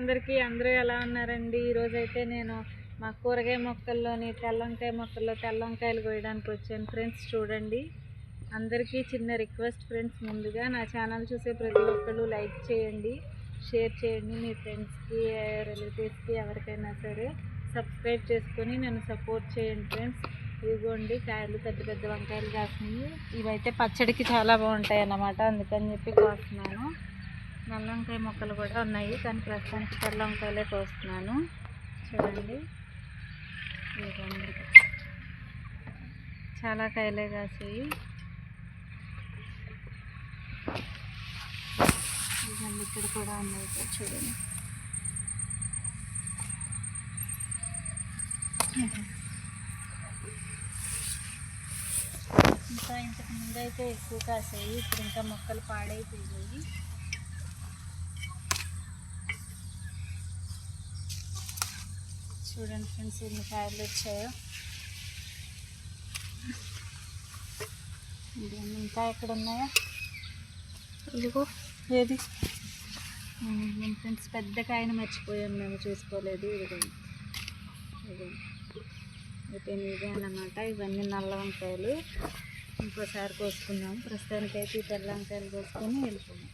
అందరికీ అందరూ ఎలా ఉన్నారండి? ఈరోజు అయితే నేను మా కూరగాయ మొక్కల్లోని తెల్లంకాయ మొక్కల్లో తెల్లంకాయలు కోయడానికి వచ్చాను. ఫ్రెండ్స్ చూడండి. అందరికీ చిన్న రిక్వెస్ట్ ఫ్రెండ్స్ ముందుగా నా ఛానల్ చూసే ప్రతి ఒక్కళ్ళు లైక్ చేయండి షేర్ చేయండి. మీ ఫ్రెండ్స్కి రిలేటివ్స్కి ఎవరికైనా సరే సబ్స్క్రైబ్ చేసుకొని నన్ను సపోర్ట్ చేయండి ఫ్రెండ్స్. ఇదిగోండి కాయలు పెద్ద పెద్ద వంకాయలు కాసినాయి ఇవైతే పచ్చడికి చాలా బాగుంటాయి అన్నమాట అందుకని చెప్పి కోస్తున్నాను. నల్ల వంకాయ మొక్కలు కూడా ఉన్నాయి కానీ ప్రస్తుతానికి తెల్ల వంకాయలే కోస్తున్నాను. చూడండి. చాలా కాయలే కాసాయి. ఇదిగోండి ఇక్కడ కూడా ఉన్నాయి చూడండి. ఇంకా ఇంతకు ముందు అయితే ఎక్కువ కాసాయి ఇప్పుడు ఇంకా మొక్కలు పాడైపోయాయి చూడండి ఫ్రెండ్స్ ఎన్ని కాయలు వచ్చాయో. ఇంకా ఎక్కడ ఉన్నాయో? ఇదిగో. ఏది? ఫ్రెండ్స్ పెద్ద కాయను మర్చిపోయాను మేము చూసుకోలేదు. ఇదిగోండి అయితే ఇదే అన్నమాట ఇవన్నీ నల్ల వంకాయలు. ఇంకోసారి కోసుకుందాం. ప్రస్తుతానికైతే ఈ తెల్ల వంకాయలు కోసుకొని వెళ్ళిపోయాం